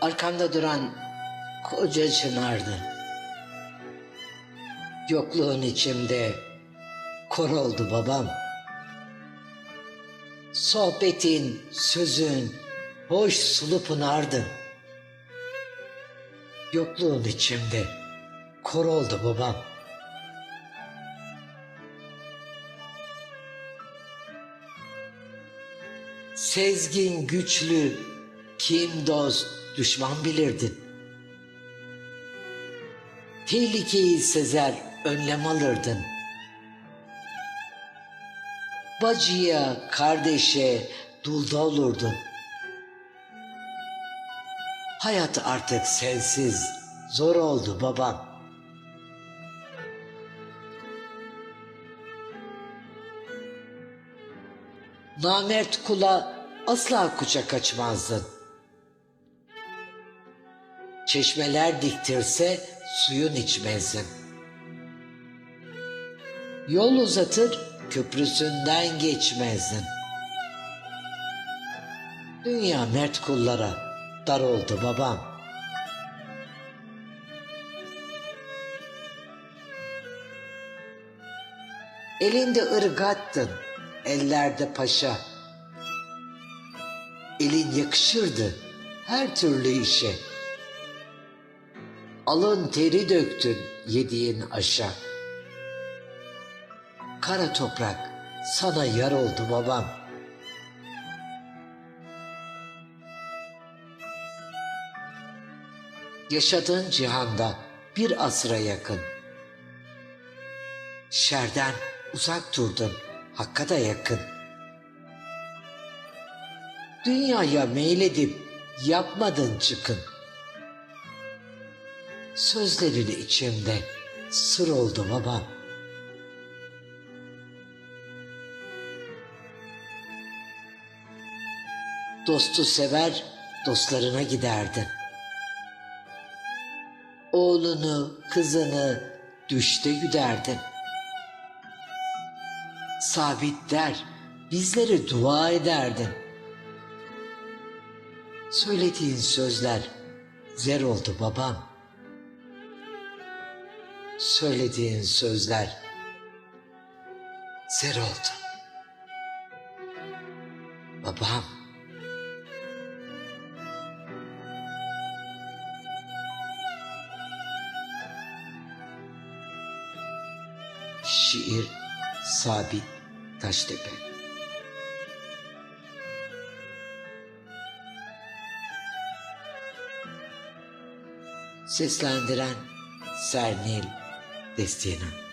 Arkamda duran koca çınardı. Yokluğun içimde kor oldu babam. Sohbetin, sözün, hoş sulu pınardı. Yokluğun içimde kor oldu babam. Sezgin, güçlü, kim dost, düşman bilirdin. Tehlikeyi sezer, önlem alırdın. Bacıya, kardeşe, dulda olurdun. Hayat artık sensiz, zor oldu babam. Namert kula asla kucak açmazdın. Çeşmeler diktirse suyun içmezdin. Yol uzatır köprüsünden geçmezdin. Dünya mert kullara dar oldu babam. Elinde ırgattın, ellerde paşa. Elin yakışırdı her türlü işe. Alın teri döktün yediğin aşa. Kara toprak sana yar oldu babam. Yaşadığın cihanda bir asra yakın. Şerden uzak durdun, hakka da yakın. Dünyaya meyledip yapmadın çıkın. Sözlerin içimde sır oldu babam. Dostu sever, dostlarına giderdin. Oğlunu, kızını düşte güderdin. Sabit der, bizlere dua ederdin. Söylediğin sözler zer oldu babam. Söylediğin sözler zer oldu. Babam. Şiir Sabit Taştepe Seslendiren Sernil destino.